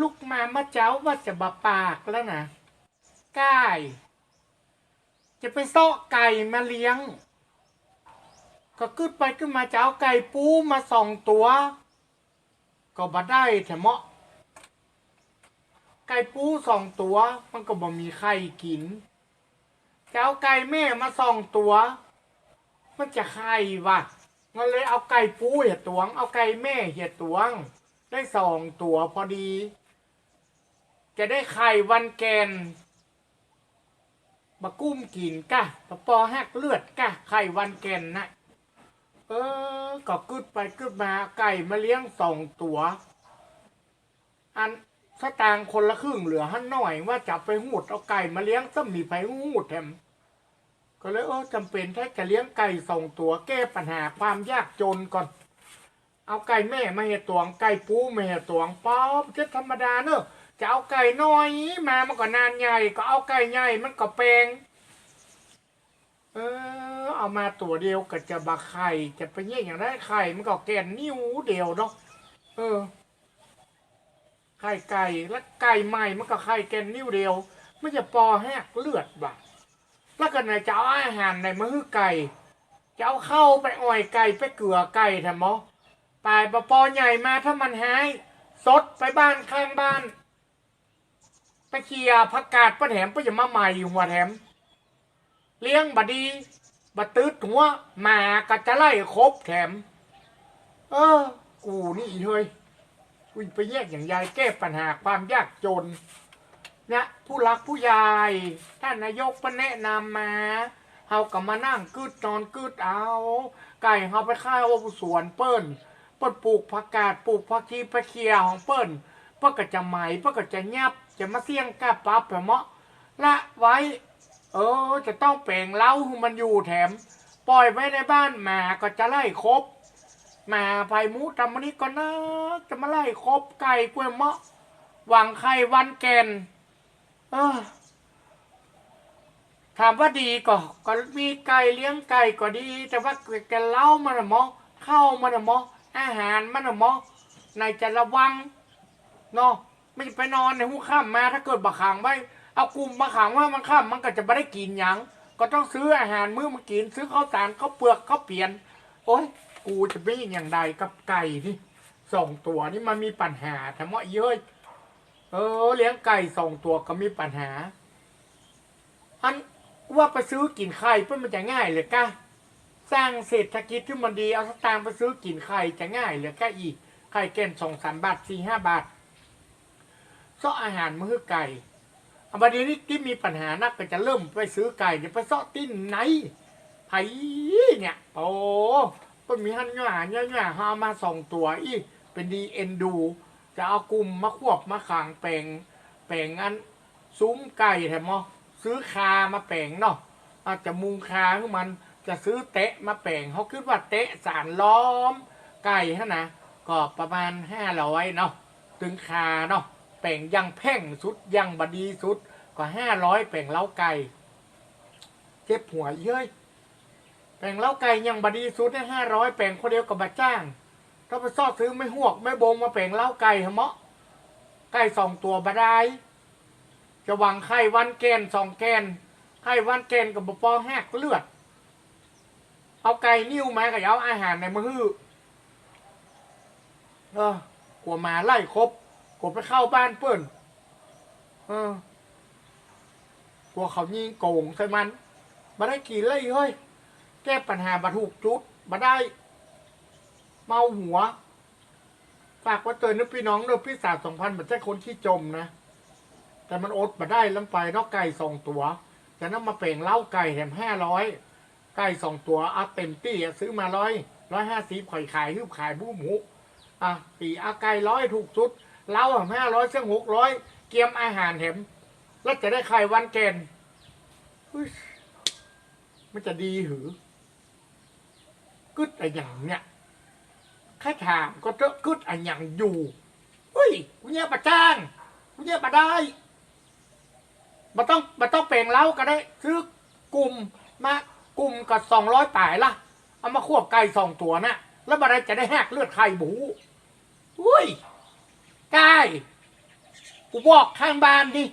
ลูกมาเมื่อเจ้าว่าจะบาปากแล้วนะไก่จะไปเซะไก่มาเลี้ยง ก็ขึ้นไปขึ้นมาเจะเอาไก่ปูมาสองตัว ก็บ่ได้แถมเมาะไก่ปูสองตัว มันก็บ่มีไข่กิน เจะเอาไก่แม่มาสองตัว มันจะไข่วะมันเลยเอาไก่ปูเหียตวง เอาไก่แม่เหียตวง ได้สองตัวพอดี จะได้ไข่วันแกนมากุ้มกินกะปะปอหักเลือดกะไข่วันแกนนะเออ ก็กึดไปกึดมาไก่มาเลี้ยงสองตัว อันสตางค์คนละครึ่งเหลือหันหน่อยว่าจะไปหูดเอาไก่มาเลี้ยงซ้ำมีไปหูดแถมก็เลยเออจำเป็นถ้จะเลี้ยงไก่สองตัวแก้ปัญหาความยากจนก่อน เอาไก่แม่มาเห็ดตวงไก่ปูมาเห็ดตวงป๊อบจะธรรมดาเนอะ จะเอาไก่น้อยมามันก็นานใหญ่ ก็เอาไก่ใหญ่มันก็แปลงเออ เอามาตัวเดียวก็จะบาไข่จะไปเยี่ยอย่างได้ไข่มันก็แกนนิ้วเดียวเนาะเออ ไข่ไก่แล้วไก่ใหม่มันก็ไข่แกนนิ้วเดียวมันจะปอแหกเลือดบ่ะแล้วก็ไหนจะเอาอาหารในมาฮือไก่จะเอาเข้าไปอ่อยไก่ไปเกลือไก่ทำมอตายปอใหญ่มาถ้ามันหายสดไปบ้านข้างบ้าน ไปเคียร์ผักกาดปะแถมไปจะมาใหม่หัวแถม เลี้ยงบดีบตืดหัวหมาก็จะไล่ครบแถม เออ กูนี่เฮ้ยกูไปแยกอย่างยายแก้ปัญหาความยากจนนะผู้รักผู้ใหญ่ท่านนายกก็แนะนำมาเฮาก็มานั่งกึดนอนกึดเอา ไก่เฮาไปข้าวสวนเปิ้นเปิ้นปลูกผักกาดปลูกผักชีไปเคียของเปิ้นเปิ้นก็จะไหมเปิ้นก็จะยับ จะมาเสี่ยงกาปับไปเมาะละไว้ เออ จะต้องแปลงเล้าให้มันอยู่แถม ปล่อยไว้ในบ้านหมาก็จะไล่ครบหมาไผ่มูทำมันนี้ก็นะจะมาไล่ครบไก่กล้วยเมาะหวังไข่วันแกนเออถามว่าดีก็ก็มีไก่เลี้ยงไก่ก็ดี แต่ว่าแกเล่ามันอะหมอเข้ามันอะหมออาหารมันอะหมอในจะระวังเนาะ ไม่ไปนอนในหูข้ามมาถ้าเกิดบักขังไว้ เอากลุ่มมาขังว่ามันข้ามมันก็จะไม่ได้กินหยัง ก็ต้องซื้ออาหารมื้อมากิน ซื้อข้าวสารข้าวเปลือกข้าวเปลี่ยน โอ้ยกูจะเป็นอย่างไรกับไก่ที่สองตัวนี่มันมีปัญหาทำไมเย้ยเออ เลี้ยงไก่สองตัวก็มีปัญหา อันว่าไปซื้อกินไข่เพื่อมันจะง่ายเลยกะสร้างเศรษฐกิจที่มันดีเอาสตางค์ไปซื้อกินไข่จะง่ายเลยกะอีกไข่เก่นสองสามบาทสี่ห้าบาท เสาะอาหารมื้อไก่เอาบัดนี้ที่มีปัญหานักก็จะเริ่มไปซื้อไก่จะไปเสาะติ้นไหนไผ่เนี่ย โอ้ก็มีหันหย่าหย่าหย่าหามาสองตัวอีเป็นดีเอ็นดู จะเอากลุ่มมาควบมาขางแปลงแปลงอันซุ้มไก่แถมอซื้อคามาแปลงเนาะอาจจะมุงคาขึ้นมันจะซื้อเตะมาแปลงเขาคิดว่าเตะสารล้อมไก่ฮะนะก็ประมาณห้าร้อยเนาะถึงคาเนาะ แปลงยังแพ่งสุดยังบดีสุดก็ห้าร้อยแปลงเล้าไก่เจ็บหัวเย้ยแปลงเล้าไก่ยังบดีสุดได้ห้าร้อยแปลงคนเดียวกับบาจ้างถ้าไปซอซื้อไม่หวกไม่บงมาแปลงเล้าไก่เหรอมาะไก่สองตัวบาได้จะหวังไข่วันแกนสองแกนไข่วันแกนกับบปอแหกเลือด เอาไก่นิ้วมากับเอาอาหารในมือเออกลัวหมาไล่ครบ กลัวไปเข้าบ้านเปิ้นเออกลัวเขายิงโกงใส่มันมาได้กี่ไล่เฮ้ย แก้ปัญหาบัถูกจุดมาได้ เมาหัว ฝากว่าเตือนนะพี่น้องเนอพี่สาวสองพันเหมือนใช่คนที่จมนะ แต่มันอดมาได้ลำไปนอกไก่สองตัวจะนำมาเป่งเล้าไก่แถมห้าร้อยไก่สองตัวเอาเต็มตี้ซื้อมาร้อยร้อยห้าสิบข่อยขายฮืบขายบู้หมูอะปีอาไก่ร้อยถูกสุด เหล้าห้าร้อยเส้นหกร้อยเกียมอาหารแถมแล้วจะได้ไข่วันเกณฑ์มันจะดีหรือกึดอะไรอย่างเนี้ยแค่ถามก็เจอกึดอันยังอยู่เฮ้ยกูเนี่ยประจ้างกูเนี่ยประได้มาต้องมาต้องเปลงเล้าก็ได้ซื้อกลุ่มมากลุ่มกับสองร้อยป่ายละเอามาควบไก่สองตัวนะแล้วมาไดจะได้แหกเลือดไข่บูอุ้ย ได้กูบอกข้างบ้านดิ